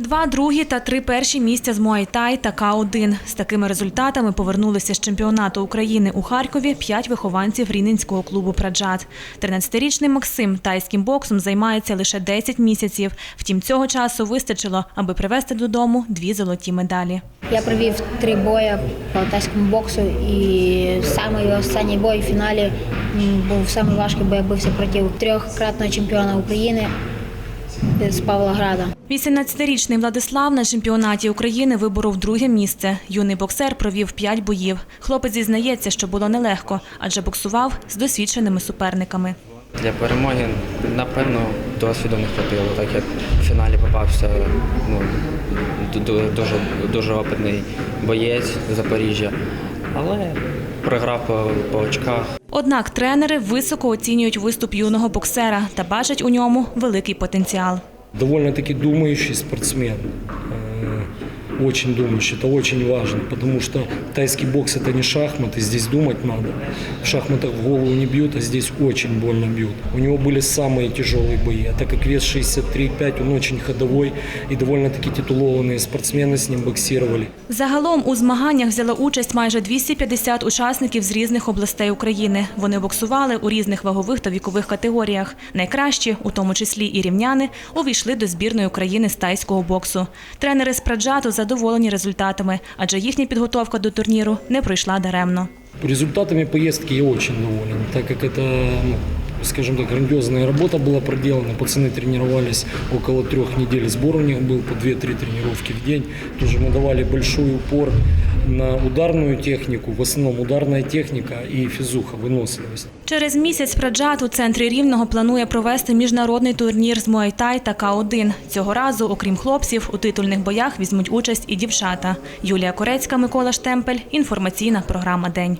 Два другі та три перші місця з Муайтай та К1. З такими результатами повернулися з чемпіонату України у Харкові п'ять вихованців рівненського клубу Праджат. 13-річний Максим тайським боксом займається лише 10 місяців. Втім, цього часу вистачило, аби привезти додому дві золоті медалі. Я провів три бої по тайському боксу, і самий останній бой в фіналі був найважкий, бо я бився проти трьохкратного чемпіона України з Павлограда. 18-річний Владислав на чемпіонаті України виборов друге місце. Юний боксер провів п'ять боїв. Хлопець зізнається, що було нелегко, адже боксував з досвідченими суперниками. Для перемоги, напевно, досвіду не хватило, так як в фіналі попався ну, ду- ду- дуже, дуже опитний боєць Запоріжжя, але програв по, по очках. Однак тренери високо оцінюють виступ юного боксера та бачать у ньому великий потенціал. довольно-таки думаючий спортсмен Э, Очень думающий, это очень важно, потому что тайский бокс это не шахматы, здесь думать надо. В шахматах в голову не бьют, а здесь очень больно бьют. У него были самые тяжелые бои, а так как вес 63,5, он очень ходовой и довольно-таки титулованные спортсмены с ним боксировали. Загалом у змаганнях взяло участь майже 250 учасників з різних областей України. Вони боксували у різних вагових та вікових категоріях. Найкращі, у тому числі і рівняни, увійшли до збірної України з тайського боксу. Тренери з Праджату задоволені результатами, адже їхня підготовка до турніру не пройшла даремно. Результатами поездки я очень доволен, так как это, ну, скажем так, грандиозная работа была проделана. Пацаны тренировались около трех недель. Сбор у них был по 2-3 тренировки в день. Тоже мы давали большой упор на ударную техніку, в основному ударна техніка і фізуха, виносливість. Через місяць Праджат у центрі Рівного планує провести міжнародний турнір з Муайтай та К1. Цього разу, окрім хлопців, у титульних боях візьмуть участь і дівчата. Юлія Корецька, Микола Штемпель. Інформаційна програма День.